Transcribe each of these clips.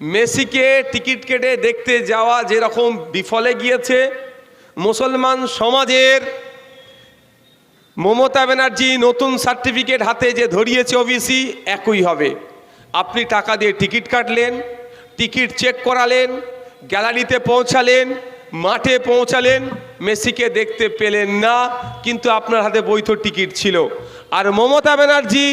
মেসিকে টিকিট কেটে দেখতে যাওয়া যেরকম বিফলে গিয়েছে, মুসলমান সমাজের মমতা ব্যানার্জি নতুন সার্টিফিকেট হাতে যে ধরিয়েছে ওবিসি, একই হবে। আপনি টাকা দিয়ে টিকিট কাটলেন, টিকিট চেক করালেন, গ্যালারিতে পৌঁছালেন, মাঠে পৌঁছালেন, মেসিকে দেখতে পেলেন না, কিন্তু আপনার হাতে বৈধ টিকিট ছিল। আর মমতা ব্যানার্জি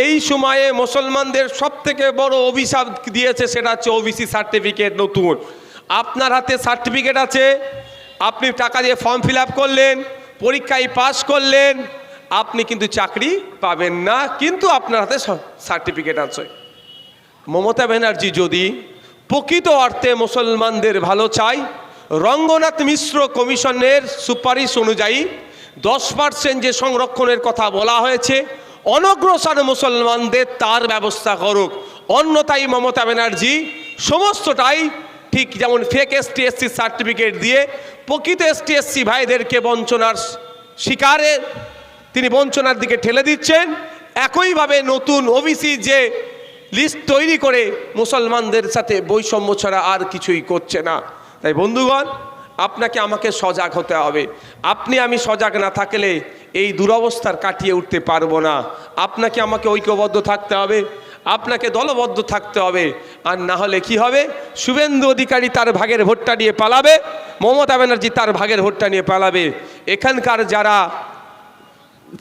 এই সময়ে মুসলমানদের সব থেকে বড় অভিশাপ দিয়েছে সেটা হচ্ছে ওবিসি সার্টিফিকেট নতুন। আপনার হাতে সার্টিফিকেট আছে, আপনি টাকা দিয়ে ফর্ম ফিল করলেন, পরীক্ষায় পাস করলেন, আপনি কিন্তু চাকরি পাবেন না, কিন্তু আপনার হাতে সার্টিফিকেট আছে। মমতা ব্যানার্জি যদি প্রকৃত অর্থে মুসলমানদের ভালো চাই রঙ্গনাথ মিশ্র কমিশনের সুপারিশ অনুযায়ী দশ পার্সেন্ট যে সংরক্ষণের কথা বলা হয়েছে অনগ্রসর মুসলমানদের তার ব্যবস্থা করুক। অন্যতাই মমতা ব্যানার্জি সমস্তটাই ঠিক যেমন ফেক এসটি এসসি সার্টিফিকেট দিয়ে প্রকৃত এসটি এসসি ভাইদেরকে বঞ্চনার শিকারে তিনি বঞ্চনার দিকে ঠেলে দিচ্ছেন। একইভাবে নতুন ওবিসি যে লিস্ট তৈরি করে মুসলমানদের সাথে বৈষম্য ছাড়া আর কিছুই করছে না। তাই বন্ধুগণ, আপনাকে আমাকে সজাগ হতে হবে। আপনি আমি সজাগ না থাকলে এই দুরবস্থার কাটিয়ে উঠতে পারব না। আপনাকে আমাকে ঐক্যবদ্ধ থাকতে হবে, আপনাকে দলবদ্ধ থাকতে হবে। আর না হলে কি হবে? শুভেন্দু অধিকারী তার ভাগের ভোটটা নিয়ে পালাবে, মমতা ব্যানার্জি তার ভাগের ভোটটা নিয়ে পালাবে। এখানকার যারা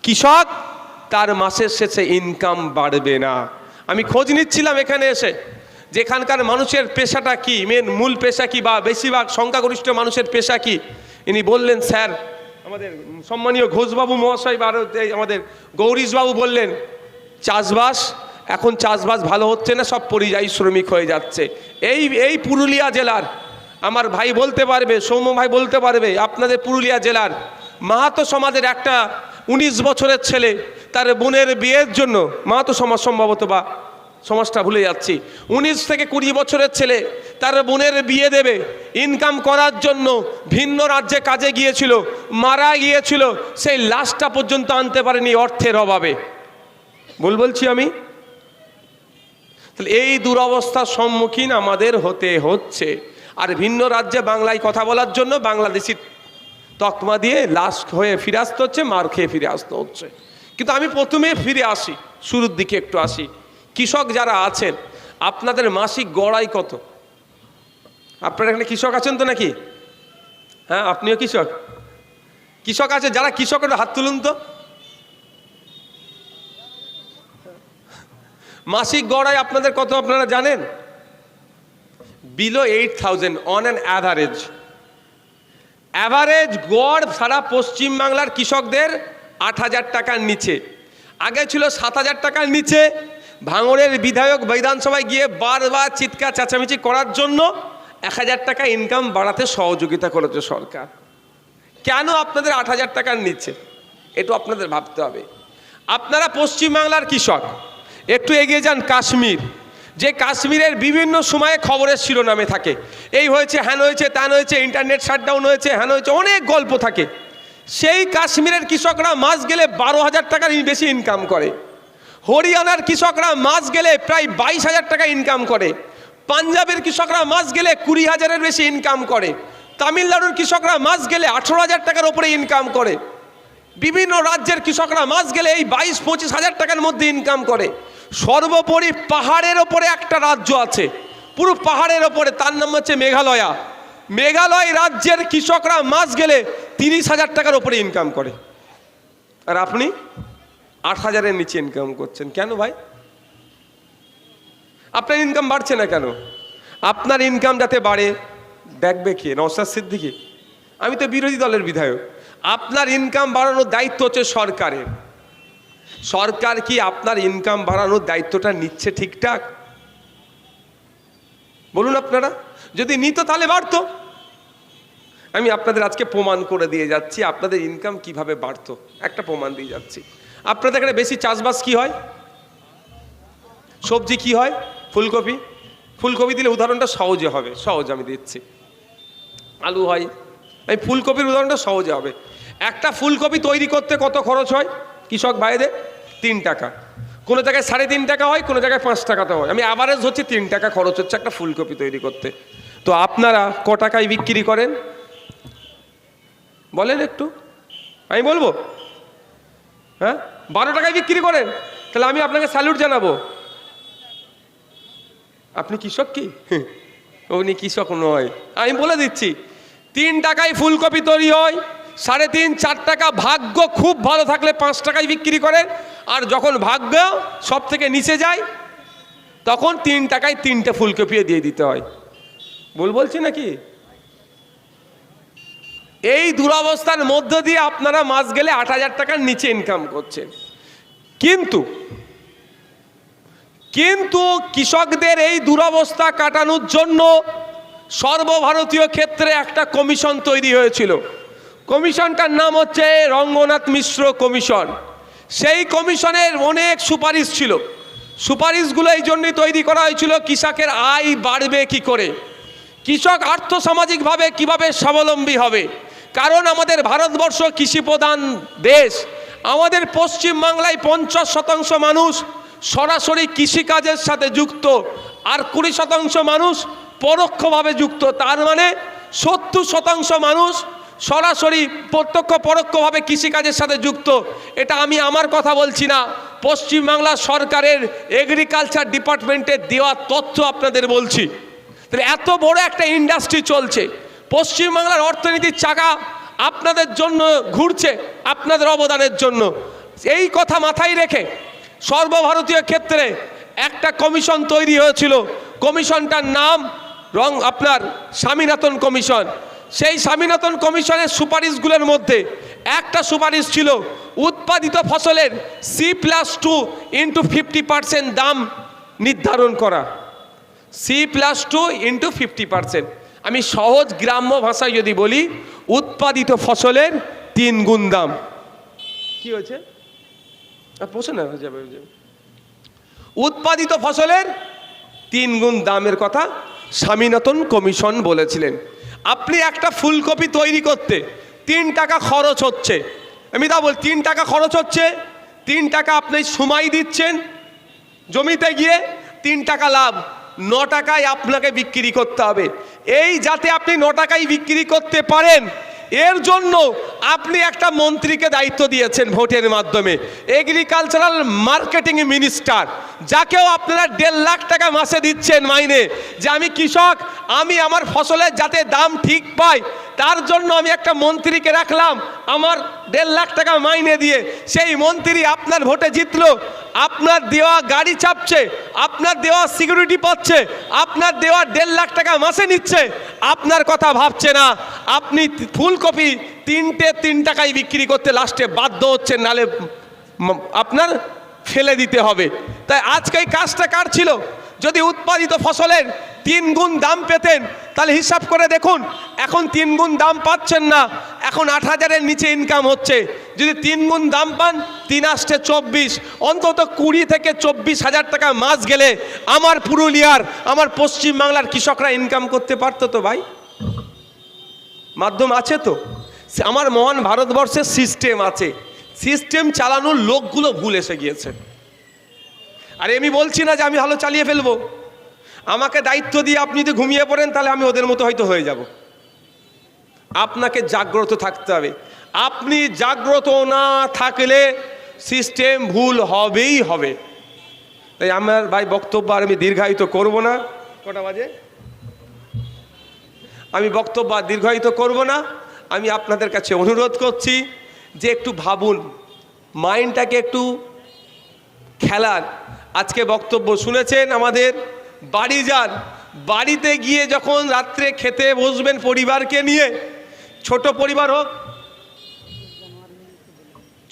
কৃষক, তার মাসের শেষে ইনকাম বাড়বে না। আমি খোঁজ নিচ্ছিলাম এখানে এসে, যেখানকার মানুষের পেশাটা কি? মেন মূল পেশা কি বা বেশিরভাগ সংখ্যাগরিষ্ঠ মানুষের পেশা কি? ইনি বললেন, স্যার, আমাদের সম্মানীয় ঘোষবাবু মহাশয় এই আমাদের গৌরীশবাবু বললেন, চাষবাস, এখন চাষবাস ভালো হচ্ছে না, সব পরিযায়ী শ্রমিক হয়ে যাচ্ছে। এই এই পুরুলিয়া জেলার, আমার ভাই বলতে পারবে, সৌম্য ভাই বলতে পারবে, আপনাদের পুরুলিয়া জেলার মাহাতো সমাজের একটা উনিশ বছরের ছেলে, তার বোনের বিয়ের জন্য মাহাতো সমাজ সম্ভবত বা সমাজটা ভুলে যাচ্ছি। উনিশ থেকে কুড়ি বছরের ছেলে, তার বোনের বিয়ে দেবে। ইনকাম করার জন্য ভিন্ন রাজ্যে কাজে গিয়েছিল, মারা গিয়েছিল, সেই লাশটা পর্যন্ত আনতে পারেনি অর্থের অভাবে। ভুল বলছি আমি? তাহলে এই দুরবস্থার সম্মুখীন আমাদের হতে হচ্ছে। আর ভিন্ন রাজ্যে বাংলায় কথা বলার জন্য বাংলাদেশি তকমা দিয়ে লাশ হয়ে ফিরে আসতে হচ্ছে, মার খেয়ে ফিরে আসতে হচ্ছে। কিন্তু আমি প্রথমে ফিরে আসি, শুরুর দিকে একটু আসি। কৃষক যারা আছেন, আপনাদের মাসিক গড়াই কত? আপনার এখানে কৃষক আছেন তো নাকি? হ্যাঁ আপনিও কৃষক। কৃষক আছে, যারা কৃষকের হাত তুলুন তো। মাসিক গড়াই আপনাদের কত, আপনারা জানেন? Below eight thousand on an average average গড় সারা পশ্চিমবাংলার কৃষকদের আট হাজার টাকার নিচে। আগে ছিল সাত হাজার টাকার নিচে ভাঙড়ের বিধায়ক বিধানসভায় গিয়ে বারবার চিৎকার, চেঁচামেচি করার জন্য এক হাজার টাকা ইনকাম বাড়াতে সহযোগিতা করেছে সরকার। কেন আপনাদের আট হাজার টাকার নিচ্ছে একটু আপনাদের ভাবতে হবে। আপনারা পশ্চিমবাংলার কৃষক, একটু এগিয়ে যান কাশ্মীর। যে কাশ্মীরের বিভিন্ন সময়ে খবরের শিরোনামে থাকে। এই হয়েছে, হ্যান হয়েছে, ত্যান হয়েছে ইন্টারনেট শাটডাউন হয়েছে, হ্যান হয়েছে, অনেক গল্প থাকে। সেই কাশ্মীরের কৃষকরা মাস গেলে বারো হাজার টাকার বেশি ইনকাম করে। হরিয়ানার কৃষকরা মাস গেলে প্রায় বাইশ হাজার টাকা ইনকাম করে। পাঞ্জাবের কৃষকরা মাস গেলে কুড়ি হাজারের বেশি ইনকাম করে। তামিলনাড়ুর কৃষকরা মাস গেলে আঠেরো হাজার টাকার ওপরে ইনকাম করে। বিভিন্ন রাজ্যের কৃষকরা মাস গেলে এই বাইশ, পঁচিশ হাজার টাকার মধ্যে ইনকাম করে। সর্বোপরি পাহাড়ের ওপরে একটা রাজ্য আছে। পুরো পাহাড়ের ওপরে, তার নাম হচ্ছে মেঘালয়া। মেঘালয় রাজ্যের কৃষকরা মাস গেলে তিরিশ হাজার টাকার ওপরে ইনকাম করে। আর আপনি? আট হাজারের নিচে ইনকাম করছেন। কেন ভাই? আপনার ইনকাম বাড়ছে না কেন? আপনার ইনকাম যাতে বাড়ে, দেখবে কে? নওসাদ সিদ্দিকি। আমি তো বিরোধী দলের বিধায়ক। আপনার ইনকাম বাড়ানোর দায়িত্ব হচ্ছে সরকারের। সরকার কি আপনার ইনকাম বাড়ানোর দায়িত্বটা নিচ্ছে ঠিকঠাক? বলুন আপনারা। যদি নিত তাহলে বাড়তো। আমি আপনাদের আজকে প্রমাণ করে দিয়ে যাচ্ছি, আপনাদের ইনকাম কীভাবে বাড়তো। একটা প্রমাণ দিয়ে যাচ্ছি। আপনাদের এখানে বেশি চাষবাস কি হয়? সবজি কি হয়? ফুলকপি। ফুলকপি দিলে উদাহরণটা সহজে হবে, সহজ আমি দিচ্ছি। আলু হয়। এই ফুলকপির উদাহরণটা সহজে হবে। একটা ফুলকপি তৈরি করতে কত খরচ হয়? কৃষক ভাইদের তিন টাকা। কোনো জায়গায় সাড়ে তিন টাকা হয়, কোনো জায়গায় পাঁচ টাকাতে হয়। আমি অ্যাভারেজ হচ্ছে তিন টাকা খরচ হচ্ছে একটা ফুলকপি তৈরি করতে। তো আপনারা ক টাকায় বিক্রি করেন? বলেন একটু। আমি বলব? হ্যাঁ? বারো টাকায় বিক্রি করেন, তাহলে আমি আপনাকে স্যালুট জানাব। আপনি কৃষক কি? উনি কৃষক নয়। আমি বলে দিচ্ছি, তিন টাকায় ফুলকপি তৈরি হয়, সাড়ে তিন, চার টাকা ভাগ্য খুব ভালো থাকলে পাঁচ টাকায় বিক্রি করেন, আর যখন ভাগ্য সব থেকে নিচে যায়, তখন তিন টাকায় তিনটে ফুলকপিও দিয়ে দিতে হয়। ভুল বলছি নাকি? এই দুরবস্থার মধ্য দিয়ে আপনারা মাস গেলে আট হাজার টাকার নিচে ইনকাম করছেন। কিন্তু কিন্তু কৃষকদের এই দুরবস্থা কাটানোর জন্য সর্বভারতীয় ক্ষেত্রে একটা কমিশন তৈরি হয়েছিল। কমিশনটার নাম হচ্ছে রঙ্গনাথ মিশ্র কমিশন। সেই কমিশনের অনেক সুপারিশ ছিল। সুপারিশগুলো এই জন্যই তৈরি করা হয়েছিল, কৃষকের আয় বাড়বে কি করে? কৃষক আর্থসামাজিকভাবে কীভাবে স্বাবলম্বী হবে? কারণ আমাদের ভারতবর্ষ কৃষি প্রধান দেশ। আমাদের পশ্চিম বাংলায় পঞ্চাশ শতাংশ মানুষ সরাসরি কৃষিকাজের সাথে যুক্ত, আর কুড়ি শতাংশ মানুষ পরোক্ষভাবে যুক্ত। তার মানে সত্তর শতাংশ মানুষ সরাসরি প্রত্যক্ষ পরোক্ষভাবে কৃষিকাজের সাথে যুক্ত। এটা আমি আমার কথা বলছি না। পশ্চিমবাংলা সরকারের এগ্রিকালচার ডিপার্টমেন্টের দেওয়া তথ্য আপনাদের বলছি। তাহলে এত বড় একটা ইন্ডাস্ট্রি চলছে। পশ্চিমবাংলার অর্থনীতির চাকা আপনাদের জন্য ঘুরছে, আপনাদের অবদানের জন্য। এই কথা মাথায় রেখে সর্বভারতীয় ক্ষেত্রে একটা কমিশন তৈরি হয়েছিল। কমিশনটার নাম রং, আপনার স্বামীনাথন কমিশন। সেই স্বামীনাথন কমিশনের সুপারিশগুলোর মধ্যে একটা সুপারিশ ছিল উৎপাদিত ফসলের C plus two into fifty percent দাম নির্ধারণ করা। C plus two into fifty percent আমি সহজ গ্রাম্য ভাষায় যদি বলি, উৎপাদিত ফসলের তিন গুণ দাম। কি হয়েছে? হয়ে হয়ে। উৎপাদিত ফসলের তিন গুণ দামের কথা স্বামীনাথন কমিশন বলেছিলেন। আপনি একটা ফুলকপি তৈরি করতে তিন টাকা খরচ হচ্ছে। আমি তা বল, তিন টাকা খরচ হচ্ছে, তিন টাকা আপনি সময় দিচ্ছেন, জমিতে গিয়ে তিন টাকা লাভ। ন টাকায় আপনাকে বিক্রি করতে হবে। এই যাতে আপনি ন টাকায় বিক্রি করতে পারেন, এর জন্য আপনি একটা মন্ত্রীকে দায়িত্ব দিয়েছেন ভোটের মাধ্যমে এগ্রিকালচারাল মার্কেটিং মিনিস্টার যাকেও আপনারা দেড় লাখ টাকা মাসে দিচ্ছেন মাইনে, যে আমি কৃষক, আমি আমার ফসলের যাতে দাম ঠিক পাই, তার জন্য আমি একটা মন্ত্রীকে রাখলাম, আমার দেড় লাখ টাকা মাইনে দিয়ে, সেই মন্ত্রী আপনার ভোটে জিতলো আপনার দেওয়া গাড়ি চাপছে, আপনার দেওয়া সিকিউরিটি পাচ্ছে, আপনার দেওয়া দেড় লাখ টাকা মাসে নিচ্ছে, আপনার কথা ভাবছে না। আপনি ফুলকপি তিনটে তিন টাকায় বিক্রি করতে লাস্টে বাধ্য হচ্ছেন, নালে আপনার ফেলে দিতে হবে। তাই আজকে এই কাজটা কার ছিল? যদি উৎপাদিত ফসলের তিন গুণ দাম পেতেন, তাহলে হিসাব করে দেখুন, এখন তিন গুণ দাম পাচ্ছেন না, এখন আট হাজারের নিচে ইনকাম হচ্ছে। যদি তিন গুণ দাম পান, তিন আসছে চব্বিশ, অন্তত কুড়ি থেকে চব্বিশ হাজার টাকা মাস গেলে আমার পুরুলিয়ার, আমার পশ্চিম বাংলার কৃষকরা ইনকাম করতে পারতো তো ভাই? মাধ্যম আছে তো। আমার মহান ভারতবর্ষের সিস্টেম আছে। সিস্টেম চালানোর লোকগুলো ভুল এসে গিয়েছে। আর আমি বলছি না যে আমি ভালো চালিয়ে ফেলব। আমাকে দায়িত্ব দিয়ে আপনি যদি ঘুমিয়ে পড়েন, তাহলে আমি ওদের মতো হয়তো হয়ে যাব। আপনাকে জাগ্রত থাকতে হবে। আপনি জাগ্রত না থাকলে সিস্টেম ভুল হবেই হবে। তাই আমার ভাই বক্তব্য আর আমি দীর্ঘায়িত করব না। কটা বাজে? আমি বক্তব্য আর দীর্ঘায়িত করব না। আমি আপনাদের কাছে অনুরোধ করছি যে একটু ভাবুন। মাইন্ডটাকে একটু খেলার আজকে বক্তব্য শুনেছেন আমাদের বাড়ি যান বাড়িতে গিয়ে যখন রাত্রে খেতে বসবেন পরিবারকে নিয়ে, ছোট পরিবার হোক,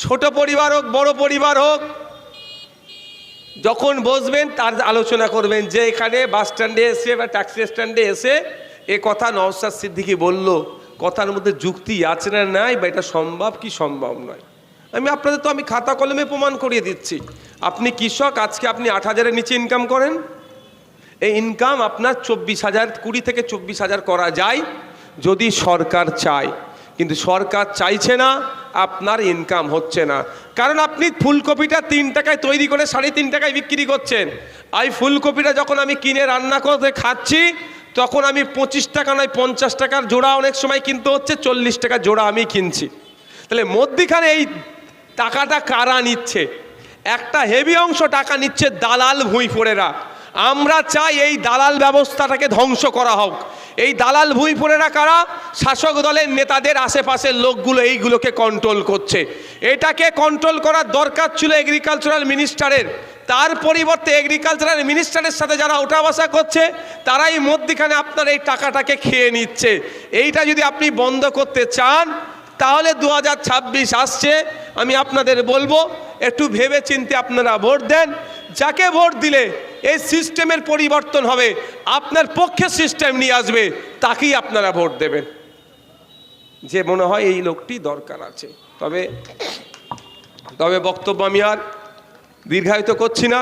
ছোট পরিবার হোক, বড় পরিবার হোক, যখন বসবেন তার আলোচনা করবেন যে এখানে বাস স্ট্যান্ডে এসে বা ট্যাক্সি স্ট্যান্ডে এসে এ কথা নওসাদ সিদ্দিকি বলল, কথার মধ্যে যুক্তি আছে না নাই বা এটা সম্ভব কি সম্ভব নয়? আমি আপনাদের তো আমি খাতা কলমে প্রমাণ করিয়ে দিচ্ছি। আপনি কৃষক, আজকে আপনি আট হাজারের নিচে ইনকাম করেন। এই ইনকাম আপনার চব্বিশ হাজার, কুড়ি থেকে চব্বিশ হাজার করা যায় যদি সরকার চায়। কিন্তু সরকার চাইছে না, আপনার ইনকাম হচ্ছে না। কারণ আপনি ফুলকপিটা তিন টাকায় তৈরি করে সাড়ে তিন টাকায় বিক্রি করছেন। আর ফুলকপিটা যখন আমি কিনে রান্না করে খাচ্ছি, তখন আমি পঁচিশ টাকা নয়, পঞ্চাশ টাকার জোড়া অনেক সময় কিনতে হচ্ছে, চল্লিশ টাকা জোড়া আমি কিনছি। তাহলে মধ্যিখানে এই টাকাটা কারা নিচ্ছে? একটা হেভি অংশ টাকা নিচ্ছে দালাল ভুঁইফোড়েরা আমরা চাই এই দালাল ব্যবস্থাটাকে ধ্বংস করা হোক। এই দালাল ভুঁইফোড়েরা কারা? শাসক দলের নেতাদের আশেপাশের লোকগুলো এইগুলোকে কন্ট্রোল করছে। এটাকে কন্ট্রোল করার দরকার ছিল এগ্রিকালচারাল মিনিস্টারের তার পরিবর্তে এগ্রিকালচারাল মিনিস্টারের সাথে যারা ওঠা বসা করছে, তারাই মধ্যিখানে আপনার এই টাকাটাকে খেয়ে নিচ্ছে। এইটা যদি আপনি বন্ধ করতে চান তাহলে দু হাজার ছাব্বিশ আসছে, আমি আপনাদের বলব, একটু ভেবে চিনতে আপনারা ভোট দেন। যাকে ভোট দিলে এই সিস্টেমের পরিবর্তন হবে, আপনার পক্ষে সিস্টেম নিয়ে আসবে, তাকেই আপনারা ভোট দেবেন। যে মনে হয় এই লোকটি দরকার আছে। তবে তবে বক্তব্য আমি আর দীর্ঘায়িত করছি না।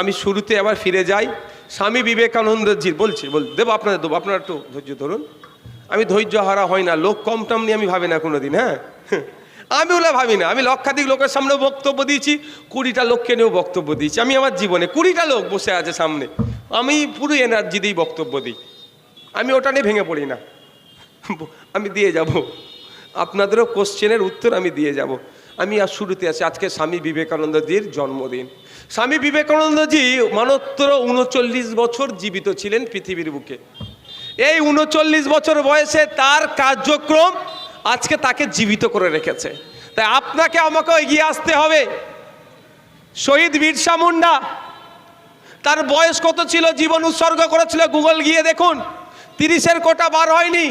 আমি শুরুতে আবার ফিরে যাই। স্বামী বিবেকানন্দজির, বলছি, বল, দেবো আপনাদের, দেবো, আপনারা একটু ধৈর্য ধরুন। আমি ধৈর্য হারা হয় না, লোক কম টম নিয়ে আমি ভাবি না কোনো দিন হ্যাঁ? আমি ওগুলো ভাবি না, আমি লক্ষাধিক লোকের সামনে বক্তব্য দিয়েছি, কুড়িটা লোককে নিয়েও বক্তব্য দিয়েছি, আমি আমার জীবনে কুড়িটা লোক বসে আছে সামনে, আমি পুরো এনার্জি দিয়েই বক্তব্য দিই, আমি ওটা নিয়ে ভেঙে পড়ি না। আমি দিয়ে যাব, আপনাদেরও কোশ্চেনের উত্তর আমি দিয়ে যাব। আমি আর শুরুতে আছি, আজকে স্বামী বিবেকানন্দজির জন্মদিন। স্বামী বিবেকানন্দজি মানত্র উনচল্লিশ বছর জীবিত ছিলেন পৃথিবীর বুকে। এই উনচল্লিশ বছর বয়সে তার কার্যক্রম আজকে তাকে জীবিত করে রেখেছে। তাই আপনাকে আমাকে এগিয়ে আসতে হবে। শহীদ বিরসা মুন্ডা, তার বয়স কত ছিল? জীবন উৎসর্গ করেছিল গুগল গিয়ে দেখুন। তিরিশের কোটা বার হয়নি।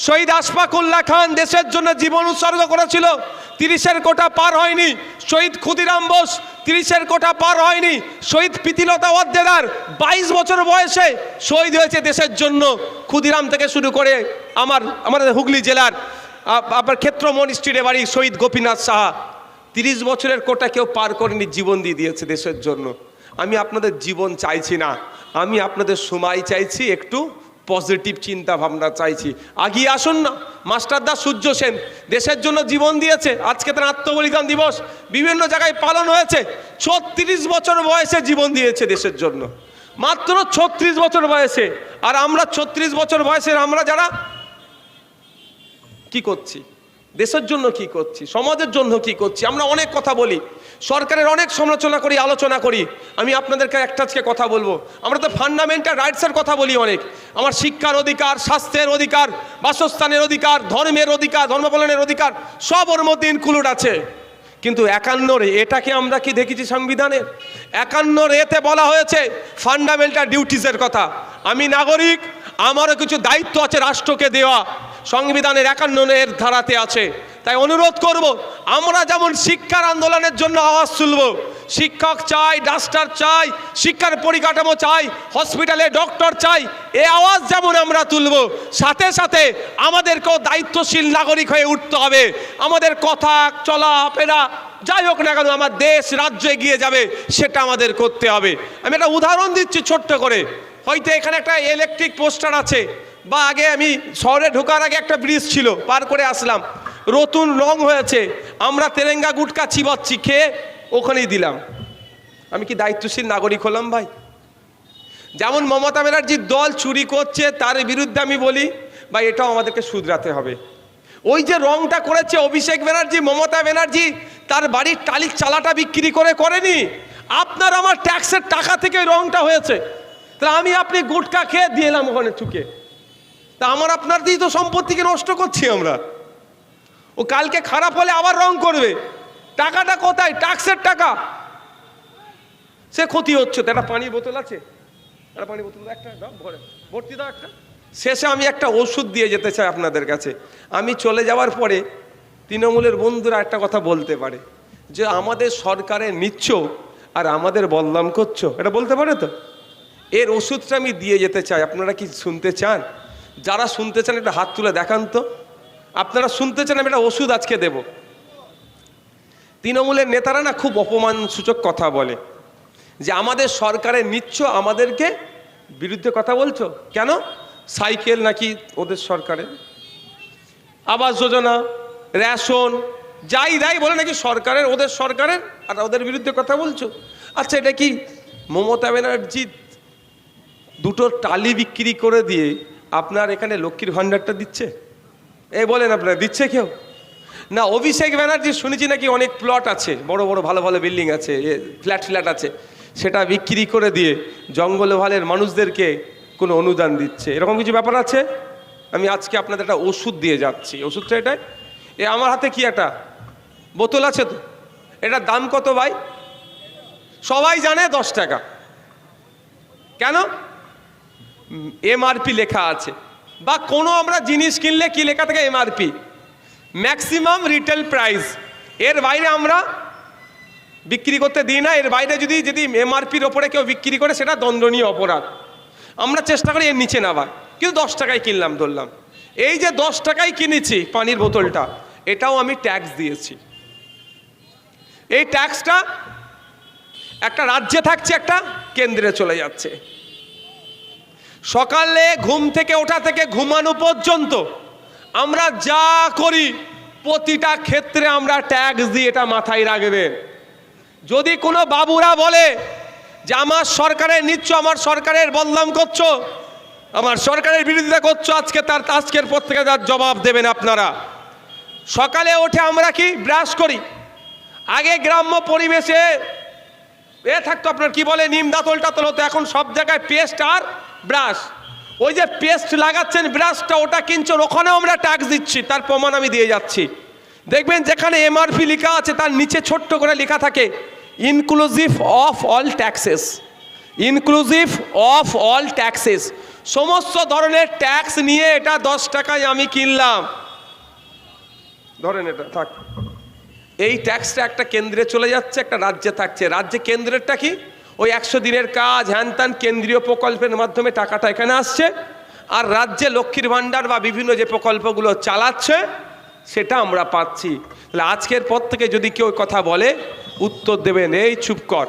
শহীদ আশফাকুল্লাহ খান দেশের জন্য জীবন উৎসর্গ করেছিল। তিরিশের কোটা পার হয়নি। শহীদ ক্ষুদিরাম বোস তিরিশের কোটা পার হয়নি। শহীদ প্রীতিলতা ওয়াদ্দেদার বাইশ বছর বয়সে শহীদ হয়েছে দেশের জন্য। ক্ষুদিরাম থেকে শুরু করে আমার, আমাদের হুগলি জেলার, আপ- আপনার ক্ষেত্রমোহন স্ট্রিটে বাড়ি শহীদ গোপীনাথ সাহা। তিরিশ বছরের কোটা কেউ পার করেনি, জীবন দিয়ে দিয়েছে দেশের জন্য। আমি আপনাদের জীবন চাইছি না। আমি আপনাদের সময় চাইছি একটু পজিটিভ চিন্তা ভাবনা চাইছি। আগিয়ে আসুন না। মাস্টারদা সূর্য সেন, দেশের জন্য জীবন দিয়েছে। আজকে তার আত্মবলিদান দিবস বিভিন্ন জায়গায় পালন হয়েছে। ছত্রিশ বছর বয়সে জীবন দিয়েছে দেশের জন্য। মাত্র ছত্রিশ বছর বয়সে। আর আমরা ছত্রিশ বছর বয়সের আমরা যারা, কি করছি? দেশের জন্য কি করছি? সমাজের জন্য কি করছি? আমরা অনেক কথা বলি। সরকারের অনেক সমালোচনা করি, আলোচনা করি। আমি আপনাদেরকে একটা আজকে কথা বলব। আমরা তো ফান্ডামেন্টাল রাইটসের কথা বলি অনেক। আমার শিক্ষার অধিকার, স্বাস্থ্যের অধিকার, বাসস্থানের অধিকার, ধর্মের অধিকার ধর্ম পালনের অধিকার, সব ওর মধ্যে ইনক্লুড আছে। কিন্তু একান্নরে এটাকে আমরা কি দেখেছি সংবিধানের একান্নর এতে বলা হয়েছে ফান্ডামেন্টাল ডিউটিসের কথা। আমি নাগরিক, আমারও কিছু দায়িত্ব আছে রাষ্ট্রকে দেওয়া। সংবিধানের একান্নের ধারাতে আছে। তাই অনুরোধ করব, আমরা যেমন শিক্ষার আন্দোলনের জন্য আওয়াজ তুলব, শিক্ষক চাই ডাক্তার চাই, শিক্ষার পরিকাঠামো চাই, হসপিটালে ডক্টর চাই, এ আওয়াজ যেমন আমরা তুলব, সাথে সাথে আমাদেরকেও দায়িত্বশীল নাগরিক হয়ে উঠতে হবে। আমাদের কথা, চলা, ফেরা, যাই হোক না কেন, আমার দেশ, রাজ্য এগিয়ে যাবে, সেটা আমাদের করতে হবে। আমি একটা উদাহরণ দিচ্ছি ছোট্ট করে। হয়তো এখানে একটা ইলেকট্রিক পোস্টার আছে। বা আগে আমি শহরে ঢোকার আগে একটা ব্রিজ ছিল, পার করে আসলাম। নতুন রং হয়েছে, আমরা তেরেঙ্গা গুটকা চিবাচ্ছি, খেয়ে ওখানেই দিলাম। আমি কি দায়িত্বশীল নাগরিক হলাম ভাই? যেমন মমতা ব্যানার্জির দল চুরি করছে, তার বিরুদ্ধে আমি বলি বা এটাও আমাদেরকে শুধরাতে হবে। ওই যে রংটা করেছে অভিষেক ব্যানার্জি, মমতা ব্যানার্জি, তার বাড়ির টালির চালাটা বিক্রি করে করেনি। আপনার আমার ট্যাক্সের টাকা থেকে রংটা হয়েছে। তাহলে আমি আপনি গুটকা খেয়ে দিয়ে এলাম ওখানে ঠুকে তা আমার আপনার দিয়েই তো সম্পত্তিকে নষ্ট করছি আমরা। ও কালকে খারাপ হলে আবার রং করবে। টাকাটা কোথায়? ট্যাক্সের টাকা। সে ক্ষতি হচ্ছে। তো একটা পানির বোতল আছে? একটা পানির বোতল, একটা দাও, ভরে ভর্তি দাও একটা। শেষে আমি একটা ওষুধ দিয়ে যেতে চাই আপনাদের কাছে। আমি চলে যাওয়ার পরে তৃণমূলের বন্ধুরা একটা কথা বলতে পারে। যে আমাদের সরকারে নিচ্ছ আর আমাদের বদনাম করছ। এটা বলতে পারে তো? এর ওষুধটা আমি দিয়ে যেতে চাই। আপনারা কি শুনতে চান? যারা শুনতে চান, একটা হাত তুলে দেখান তো। আপনারা শুনতে চান, আমি একটা ওষুধ আজকে দেব। তৃণমূলের নেতারা না খুব অপমানসূচক কথা বলে। যে আমাদের সরকারের নিচ্ছ আমাদেরকে বিরুদ্ধে কথা বলছো? কেন? সাইকেল নাকি ওদের সরকারের? আবাস যোজনা, রেশন, যাই দেয় বলে নাকি সরকারের, ওদের সরকারের, আর ওদের বিরুদ্ধে কথা বলছো? আচ্ছা এটা কি মমতা ব্যানার্জি দুটো টালি বিক্রি করে দিয়ে আপনার এখানে লক্ষ্মীর ভাণ্ডারটা দিচ্ছে? এই বলেন আপনারা, দিচ্ছে কেউ? না, অভিষেক ব্যানার্জি শুনেছি নাকি অনেক প্লট আছে, বড় বড় ভালো ভালো বিল্ডিং আছে ফ্ল্যাট ফ্ল্যাট আছে, সেটা বিক্রি করে দিয়ে জঙ্গলে ভালের মানুষদেরকে কোনো অনুদান দিচ্ছে। এরকম কিছু ব্যাপার আছে? আমি আজকে আপনাদের একটা ওষুধ দিয়ে যাচ্ছি। ওষুধটা এটাই? এ আমার হাতে কি একটা? বোতল আছে তো? এটার দাম কত ভাই? সবাই জানে দশ টাকা। কেন? এমআরপি লেখা আছে। বা কোনো আমরা জিনিস কিনলে কি লেখা থাকে? এমআরপি ম্যাক্সিমাম রিটেল প্রাইস এর বাইরে আমরা বিক্রি করতে দিই না। এর বাইরে যদি যদি এমআরপির ওপরে কেউ বিক্রি করে, সেটা দণ্ডনীয় অপরাধ। আমরা চেষ্টা করি এর নিচে নেওয়ার কিন্তু দশ টাকায় কিনলাম, ধরলাম। এই যে দশ টাকায় কিনেছি পানির বোতলটা, এটাও আমি ট্যাক্স দিয়েছি। এই ট্যাক্সটা একটা রাজ্যে থাকছে, একটা কেন্দ্রে চলে যাচ্ছে। সকালে ঘুম থেকে ওঠা থেকে ঘুমানো পর্যন্ত আমরা যা করি, প্রতিটা ক্ষেত্রে আমরা ট্যাক্স দিই এটা মাথায় রাখবেন যদি কোনো বাবুরা বলে যে, আমার সরকারের নিচ্ছ, আমার সরকারের বদনাম করছ, আমার সরকারের বিরোধিতা করছ, আজকে তার, আজকের পর থেকে তার জবাব দেবেন আপনারা। সকালে উঠে আমরা কি ব্রাশ করি? আগে গ্রাম্য পরিবেশে, এ থাকতো আপনার কি বলে, নিম দাঁতল টাতল হতো, এখন সব জায়গায় পেস্ট আর ব্রাশ। ওই যে পেস্ট লাগাচ্ছেন ব্রাশটা, ওটা কিনছেন, ওখানেও আমরা ট্যাক্স দিচ্ছি, তার প্রমাণ আমি দিয়ে যাচ্ছি। দেখবেন যেখানে এমআরপি লেখা আছে, তার নিচে ছোট্ট করে লেখা থাকে inclusive of all taxes inclusive of all taxes সমস্ত ধরনের ট্যাক্স নিয়ে এটা দশ টাকায় আমি কিনলাম। ধরেন এটা, থাক। এই ট্যাক্সটা একটা কেন্দ্রে চলে যাচ্ছে, একটা রাজ্যে থাকছে। রাজ্যে কেন্দ্রেরটা কি? ওই একশো দিনের কাজ, হ্যানত্যান কেন্দ্রীয় প্রকল্পের মাধ্যমে টাকাটা এখানে আসছে। আর রাজ্যে লক্ষ্মীর ভাণ্ডার বা বিভিন্ন যে প্রকল্পগুলো চালাচ্ছে, সেটা আমরা পাচ্ছি। তাহলে আজকের পর থেকে যদি কেউ কথা বলে, উত্তর দেবেন, এই চুপ কর।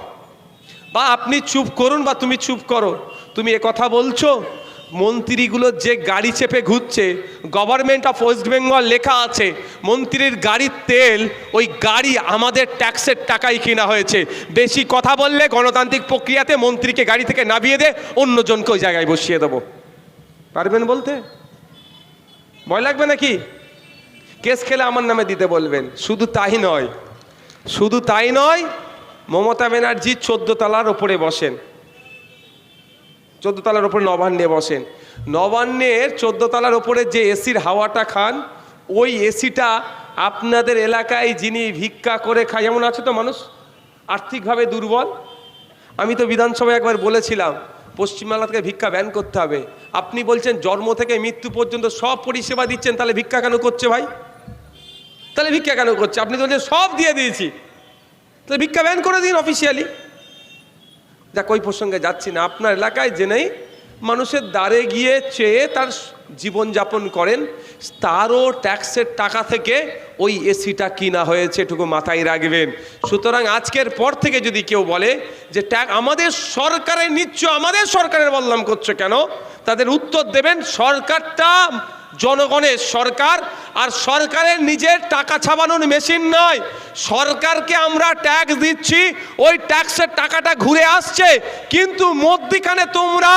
বা, আপনি চুপ করুন বা, তুমি চুপ করো। তুমি এ কথা বলছো মন্ত্রীগুলো যে গাড়ি চেপে ঘুরছে গভর্নমেন্ট অফ ওয়েস্ট বেঙ্গল লেখা আছে, মন্ত্রীর গাড়ির তেল, ওই গাড়ি আমাদের ট্যাক্সের টাকাই কেনা হয়েছে। বেশি কথা বললে গণতান্ত্রিক প্রক্রিয়াতে মন্ত্রীকে গাড়ি থেকে নামিয়ে দে, অন্যজনকে ওই জায়গায় বসিয়ে দেবো। পারবেন বলতে? ভয় লাগবে নাকি? কেস খেলে আমার নামে দিতে বলবেন। শুধু তাই নয়, শুধু তাই নয়, মমতা ব্যানার্জি চোদ্দ তলার ওপরে বসেন। চোদ্দ তলার ওপরে নবান্নে বসেন। নবান্নের চোদ্দ তলার ওপরে যে এসির হাওয়াটা খান, ওই এসিটা আপনাদের এলাকায় যিনি ভিক্ষা করে খায়, এমন আছে তো মানুষ? আর্থিকভাবে দুর্বল? আমি তো বিধানসভায় একবার বলেছিলাম পশ্চিমবাংলা থেকে ভিক্ষা ব্যান করতে হবে। আপনি বলছেন জন্ম থেকে মৃত্যু পর্যন্ত সব পরিষেবা দিচ্ছেন, তাহলে ভিক্ষা কেন করছে ভাই? তাহলে ভিক্ষা কেন করছে? আপনি তো সব দিয়ে দিয়েছি। তাহলে ভিক্ষা ব্যান করে দিন অফিসিয়ালি যাক, ওই প্রসঙ্গে যাচ্ছি না। আপনার এলাকায় জেনেই মানুষের দ্বারে গিয়ে চেয়ে তার জীবনযাপন করেন, তারও ট্যাক্সের টাকা থেকে ওই এসিটা কিনা হয়েছে, এটুকু মাথায় রাখবেন। সুতরাং আজকের পর থেকে যদি কেউ বলে যে ট্যাক, আমাদের সরকারের নিচ্ছ, আমাদের সরকারের বদনাম করছে কেন? তাদের উত্তর দেবেন, সরকারটা জনগণের সরকার, আর সরকারের নিজের টাকা ছাপানোর মেশিন নয়। সরকারকে আমরা ট্যাক্স দিচ্ছি, ওই ট্যাক্সের টাকাটা ঘুরে আসছে। কিন্তু মধ্যিখানে তোমরা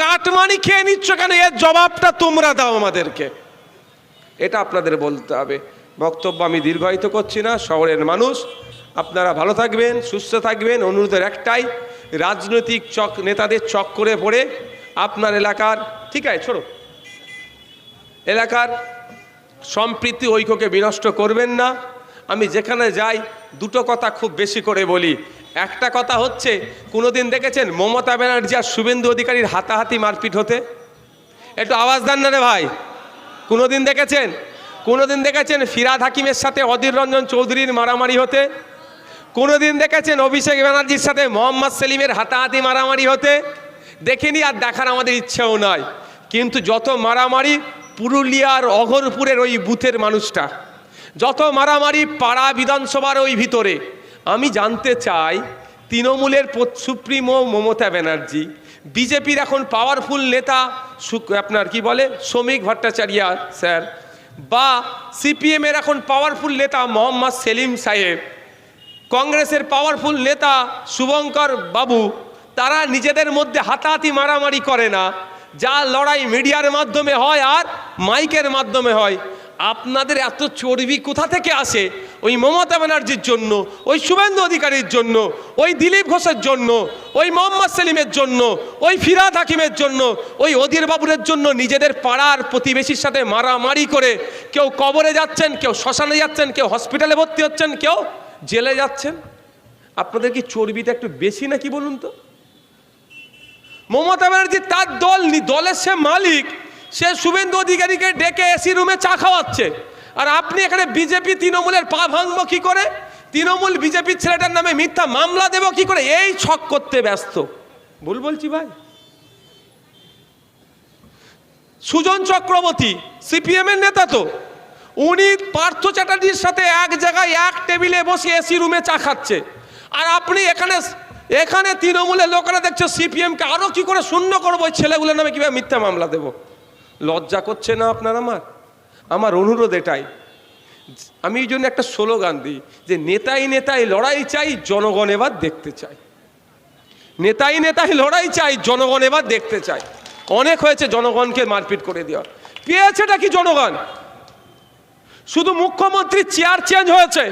কাটমানি খেয়ে নিচ্ছ কেন? এর জবাবটা তোমরা দাও আমাদেরকে। এটা আপনাদের বলতে হবে। বক্তব্য আমি দীর্ঘায়িত করছি না, শহরের মানুষ। আপনারা ভালো থাকবেন, সুস্থ থাকবেন। অনুরোধের একটাই, রাজনৈতিক চক নেতাদের চক্করে পড়ে আপনার এলাকার ঠিক আছে ছোড়ো এলাকার সম্প্রীতি ঐক্যকে বিনষ্ট করবেন না। আমি যেখানে যাই, দুটো কথা খুব বেশি করে বলি। একটা কথা হচ্ছে, কোনোদিন দেখেছেন মমতা ব্যানার্জি আর শুভেন্দু অধিকারীর হাতাহাতি মারপিট হতে? একটু আওয়াজ দেন না রে ভাই। কোনোদিন দেখেছেন? কোনোদিন দেখেছেন ফিরাদ হাকিমের সাথে অধীর রঞ্জন চৌধুরীর মারামারি হতে? কোনোদিন দেখেছেন অভিষেক ব্যানার্জির সাথে মোহাম্মদ সেলিমের হাতাহাতি মারামারি হতে? দেখিনি আর দেখার আমাদের ইচ্ছেও নয় কিন্তু যত মারামারি পুরুলিয়ার অঘরপুরের ওই বুথের মানুষটা। যত মারামারি পাড়া বিধানসভার ওই ভিতরে, আমি জানতে চাই, তৃণমূলের সুপ্রিমো মমতা ব্যানার্জি, বিজেপির এখন পাওয়ারফুল নেতা আপনার কি বলে, শ্রমিক ভট্টাচার্য, স্যার, বা সিপিএমের এখন পাওয়ারফুল নেতা মোহাম্মদ সেলিম সাহেব, কংগ্রেসের পাওয়ারফুল নেতা শুভঙ্কর বাবু, তারা নিজেদের মধ্যে হাতাহাতি মারামারি করে না। যা লড়াই মিডিয়ার মাধ্যমে হয় আর মাইকের মাধ্যমে হয়। আপনাদের এত চর্বি কোথা থেকে আসে? ওই মমতা ব্যানার্জির জন্য, ওই শুভেন্দু অধিকারীর জন্য, ওই দিলীপ ঘোষের জন্য, ওই মোহাম্মদ সেলিমের জন্য, ওই ফিরাদ হাকিমের জন্য, ওই অধীর বাবুরের জন্য নিজেদের পাড়ার প্রতিবেশীর সাথে মারামারি করে কেউ কবরে যাচ্ছেন, কেউ শ্মশানে যাচ্ছেন, কেউ হসপিটালে ভর্তি হচ্ছেন, কেউ জেলে যাচ্ছেন? আপনাদের কি চর্বিটা একটু বেশি নাকি বলুন তো? মমতা ব্যানার্জি তার দল দলের সে মালিক, সে শুভেন্দু অধিকারীকে ডেকে এসি রুমে চা খাওয়াচ্ছে। আর আপনি এখানে বিজেপি তৃণমূলের পা ভাঙবো কী করে? তৃণমূল বিজেপির ছেলেটার নামে মিথ্যা মামলা দেব কি করে? এই ছক করতে ব্যস্ত। ভুল বলছি ভাই? সুজন চক্রবর্তী সিপিএম এর নেতা তো। উনি পার্থ চ্যাটার্জির সাথে এক জায়গায় এক টেবিলে বসে এসি রুমে চা খাচ্ছে। আর আপনি এখানে এখানে তৃণমূলের লোকেরা দেখছে সিপিএমকে আরও কি করে শূন্য করব? ওই ছেলেগুলোর নামে কীভাবে মিথ্যা মামলা দেব? লজ্জা করছে না আপনার আমার? আমার অনুরোধ এটাই। আমি এই জন্য একটা স্লোগান দিই যে নেতাই নেতাই লড়াই চাই, জনগণ এবার দেখতে চাই। নেতাই নেতাই লড়াই চাই, জনগণ এবার দেখতে চাই। অনেক হয়েছে জনগণকে মারপিট করে দেওয়া পেয়েছেটা কি জনগণ? শুধু মুখ্যমন্ত্রীর চেয়ার চেঞ্জ হয়েছে।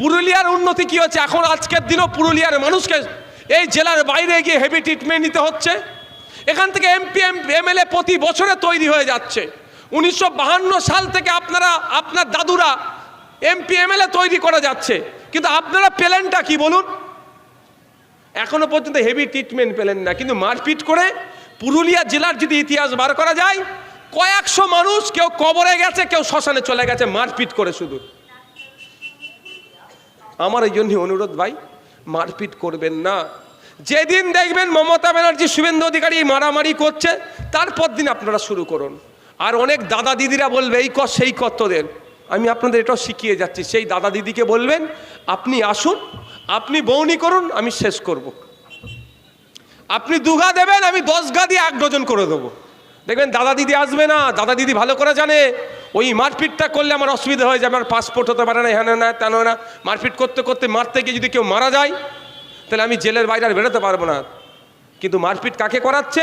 পুরুলিয়ার উন্নতি কি হচ্ছে এখন আজকের দিনও পুরুলিয়ার মানুষকে এই জেলার বাইরে গিয়ে হেভি ট্রিটমেন্ট নিতে হচ্ছে। এখান থেকে এমপি এমএলএ প্রতি বছরে তৈরি হয়ে যাচ্ছে। উনিশশো সাল থেকে আপনারা, আপনার দাদুরা এমপি এমএলএ তৈরি করা যাচ্ছে। কিন্তু আপনারা পেলেনটা কি বলুন? এখনও পর্যন্ত হেভি ট্রিটমেন্ট পেলেন না। কিন্তু মারপিট করে পুরুলিয়া জেলার যদি ইতিহাস বার করা যায়, কয়েকশো মানুষ কেউ কবরে গেছে, কেউ শ্মশানে চলে গেছে, মারপিট করে শুধু। আমার এই জন্য অনুরোধ ভাই মারপিট করবেন না। যেদিন দেখবেন মমতা ব্যানার্জি শুভেন্দু অধিকারী মারামারি করছে তারপর দিন আপনারা শুরু করুন। আর অনেক দাদা দিদিরা বলবে, এই কর, সেই কর আমি আপনাদের এটাও শিখিয়ে যাচ্ছি। সেই দাদা দিদিকে বলবেন, আপনি আসুন, আপনি বৌনি করুন, আমি শেষ করব। আপনি দুঘা দেবেন, আমি দশ গা দিয়ে এক ডজন করে দেবো। দেখবেন দাদা দিদি আসবে না, দাদা দিদি ভালো করে জানে। ওই মারপিটটা করলে আমার অসুবিধা হয়ে যাবে, আমার পাসপোর্ট হতে পারে না হ্যাঁ না তেন না মারপিট করতে করতে মারতে গিয়ে যদি কেউ মারা যায়, তাহলে আমি জেলের বাইরে আর বেরোতে পারব না। কিন্তু মারপিট কাকে করাচ্ছে?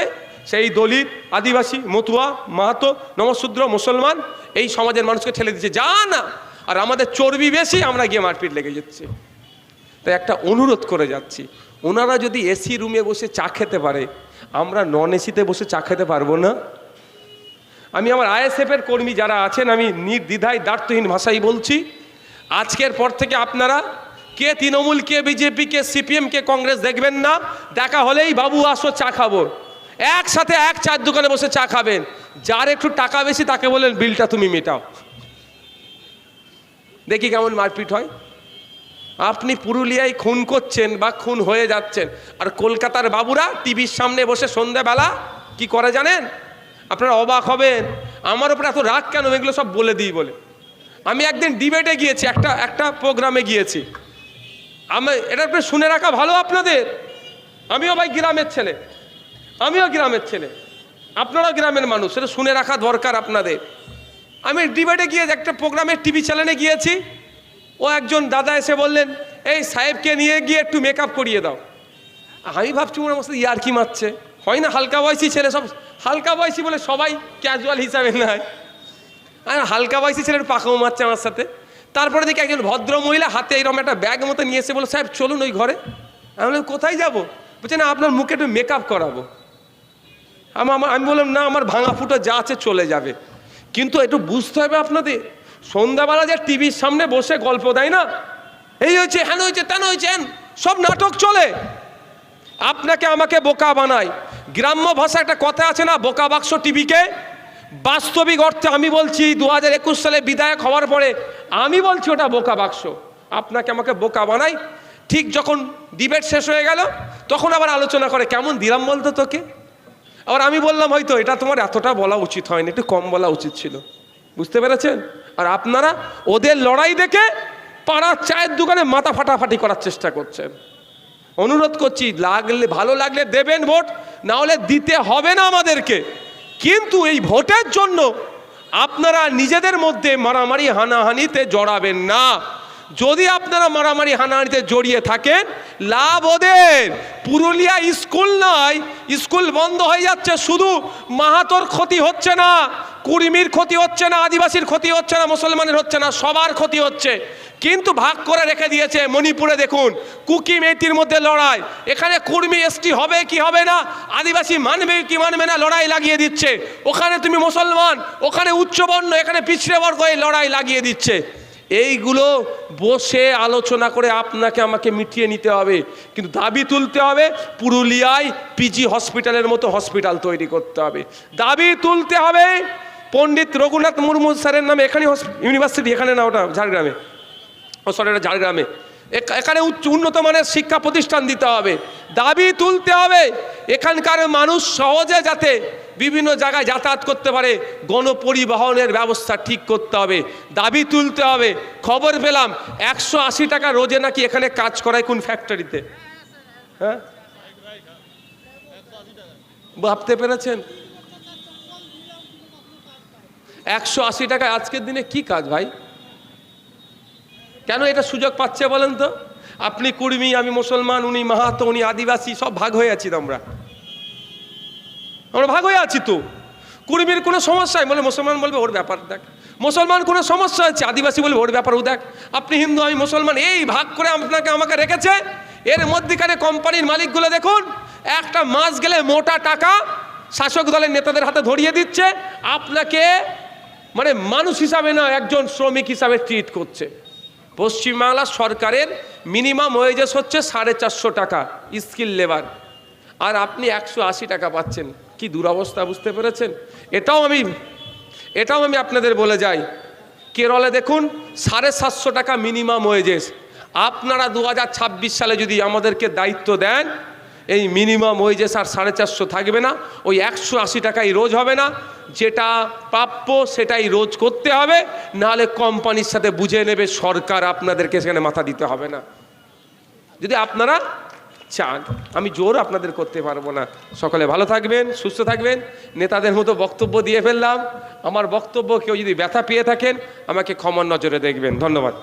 সেই দলিত, আদিবাসী, মতুয়া, মাহাতো, নমশূদ্র, মুসলমান, এই সমাজের মানুষকে ঠেলে দিচ্ছে। যা না, আর আমাদের চর্বি বেশি, আমরা গিয়ে মারপিট লেগে যাচ্ছে। তাই একটা অনুরোধ করে যাচ্ছি, ওনারা যদি এসি রুমে বসে চা খেতে পারে আমরা নন এসিতে বসে চা খেতে পারব না। আমি আমার আইএসএফের কর্মী যারা আছেন, আমি নির্দ্বিধায় দার্থহীন ভাষাই বলছি। আজকের পর থেকে আপনারা কে তৃণমূল, কে বিজেপি, কে সিপিএম, কে কংগ্রেস দেখবেন না। দেখা হলেই বাবু আসো, চা খাব। একসাথে এক চার দোকানে বসে চা খাবেন। যার একটু টাকা বেশি, তাকে বলেন, বিলটা তুমি মেটাও। দেখি কেমন মারপিট হয়। আপনি পুরুলিয়ায় খুন করছেন বা খুন হয়ে যাচ্ছেন, আর কলকাতার বাবুরা টিভির সামনে বসে সন্ধ্যাবেলা কি করে জানেন? আপনারা অবাক হবেন, আমার উপরে এত রাগ কেন? এগুলো সব বলে দিই বলে। আমি একদিন ডিবেটে গিয়েছি, একটা একটা প্রোগ্রামে গিয়েছি। আমি এটা আপনি শুনে রাখা ভালো আপনাদের। আমিও ভাই গ্রামের ছেলে। আমিও গ্রামের ছেলে। আপনারাও গ্রামের মানুষ, সেটা শুনে রাখা দরকার আপনাদের। আমি ডিবেটে গিয়ে একটা প্রোগ্রামের টিভি চ্যানেলে গিয়েছি ও একজন দাদা এসে বললেন, এই সাহেবকে নিয়ে গিয়ে একটু মেকআপ করিয়ে দাও। আমি ভাবছি ওনার মধ্যে ইয়ার কি মারছে? হয় না হালকা বয়সী ছেলে সব, হালকা বয়সী বলে সবাই ক্যাজুয়াল হিসাবে নেয় আর হালকা বয়সী ছেলের পাকাও মারছে আমার সাথে। তারপরে দেখি একজন ভদ্র মহিলা হাতে এরকম একটা ব্যাগ মতো নিয়ে এসে বলো সাহেব, চলুন ওই ঘরে। আমি বললাম, কোথায় যাব? বলছে, না, আপনার মুখে একটু মেকআপ করাবো। আমি বললাম, না, আমার ভাঙা ফুটো যা আছে চলে যাবে। কিন্তু একটু বুঝতে হবে আপনাদের সন্ধ্যাবেলা যে টিভির সামনে বসে গল্প দেয় না? এই হয়েছে, হ্যান হয়েছে তেন হয়েছে সব নাটক চলে। আপনাকে আমাকে বোকা বানায়। গ্রাম্য ভাষা একটা কথা আছে না, বোকা বাক্স টিভিকে? বাস্তবিক অর্থে আমি বলছি দু হাজার একুশ সালে বিধায়ক হওয়ার পরে আমি বলছি ওটা বোকা বাক্স। আপনাকে আমাকে বোকা বানাই ঠিক যখন ডিবেট শেষ হয়ে গেল, তখন আবার আলোচনা করে, কেমন দিলাম বলতো তোকে? আবার আমি বললাম, হয়তো এটা তোমার এতটা বলা উচিত হয়নি, একটু কম বলা উচিত ছিল। বুঝতে পেরেছেন? আর আপনারা ওদের লড়াই দেখে পাড়ার চায়ের দোকানে মাথা ফাটাফাটি করার চেষ্টা করছেন। অনুরোধ করছি, লাগলে, ভালো লাগলে দেবেন ভোট, না হলে দিতে হবে না আমাদেরকে। কিন্তু এই ভোটের জন্য আপনারা নিজেদের মধ্যে মারামারি হানাহানিতে জড়াবেন না। যদি আপনারা মারামারি হানাহানিতে জড়িয়ে থাকেন, লাভ ওদের। পুরুলিয়া স্কুল নয়, স্কুল বন্ধ হয়ে যাচ্ছে, শুধু মাহাতোর ক্ষতি হচ্ছে না। কুর্মীর ক্ষতি হচ্ছে না, আদিবাসীর ক্ষতি হচ্ছে না, মুসলমানের হচ্ছে না, সবার ক্ষতি হচ্ছে। কিন্তু ভাগ করে রেখে দিয়েছে মণিপুরে দেখুন, কুকি মেয়েটির মধ্যে লড়াই। এখানে কুর্মি এসটি হবে কি হবে না, আদিবাসী মানবে কি মানবে না, লড়াই লাগিয়ে দিচ্ছে। ওখানে তুমি মুসলমান, ওখানে উচ্চবর্ণ, এখানে পিছড়ে বর্গ, এই লড়াই লাগিয়ে দিচ্ছে। এইগুলো বসে আলোচনা করে আপনাকে আমাকে মিটিয়ে নিতে হবে। কিন্তু দাবি তুলতে হবে, পুরুলিয়ায় পিজি হসপিটালের মতো হসপিটাল তৈরি করতে হবে। দাবি তুলতে হবে পণ্ডিত রঘুনাথ মুর্মু স্যারের নামে এখানে ইউনিভার্সিটি এখানে না, ওটা ঝাড়গ্রামে। ও সরি এটা ঝাড়গ্রামে। এখানে উচ্চ উন্নত মানের শিক্ষা প্রতিষ্ঠান দিতে হবে। দাবি তুলতে হবে, এখানকার মানুষ সহজে যাতে বিভিন্ন জায়গায় যাতায়াত করতে পারে, গণপরিবহনের ব্যবস্থা ঠিক করতে হবে। দাবি তুলতে হবে। খবর পেলাম, একশো আশি টাকা রোজে নাকি এখানে কাজ করায় কোন ফ্যাক্টরিতে হ্যাঁ? ভাবতে পেরেছেন? একশো আশি টাকায় আজকের দিনে কি কাজ ভাই? কেন এটা সুযোগ পাচ্ছে বলেন তো? আপনি কুর্মি, আমি মুসলমান, উনি মাহাতো, উনি আদিবাসী, সব ভাগ হয়ে আছি আমরা। আমরা ভাগ হয়ে আছি তো। কুর্মীর কোনো সমস্যা হয় বলে মুসলমান বলবে, ওর ব্যাপার দেখ। মুসলমান কোনো সমস্যা আছে, আদিবাসী বলবে, ওর ব্যাপার ও দেখ। আপনি হিন্দু, আমি মুসলমান, এই ভাগ করে আপনাকে আমাকে রেখেছে। এর মধ্যিখানে কোম্পানির মালিকগুলো দেখুন, একটা মাস গেলে মোটা টাকা শাসক দলের নেতাদের হাতে ধরিয়ে দিচ্ছে। আপনাকে মানে মানুষ হিসাবে না, একজন শ্রমিক হিসাবে ট্রিট করছে। পশ্চিমবাংলা সরকারের মিনিমাম ওয়েজেস হচ্ছে সাড়ে চারশো টাকা স্কিল লেবার আর আপনি একশো আশি টাকা পাচ্ছেন, কি দুরবস্থা বুঝতে পেরেছেন? এটাও আমি এটাও আমি আপনাদের বলে যাই। কেরলে দেখুন, সাড়ে সাতশো টাকা মিনিমাম ওয়েজেস আপনারা দু হাজার ছাব্বিশ সালে যদি আমাদেরকে দায়িত্ব দেন এই মিনিমাম ওয়েজেস আর সাড়ে চারশো থাকবে না, ওই একশো আশি টাকাই রোজ হবে না, যেটা প্রাপ্য সেটাই রোজ করতে হবে, নাহলে কোম্পানির সাথে বুঝে নেবে সরকার আপনাদেরকে সেখানে মাথা দিতে হবে না। যদি আপনারা চান, আমি জোর আপনাদের করতে পারব না। সকলে ভালো থাকবেন, সুস্থ থাকবেন, নেতাদের মতো বক্তব্য দিয়ে ফেললাম। আমার বক্তব্য কেউ যদি ব্যথা পেয়ে থাকেন, আমাকে ক্ষমার নজরে দেখবেন। ধন্যবাদ।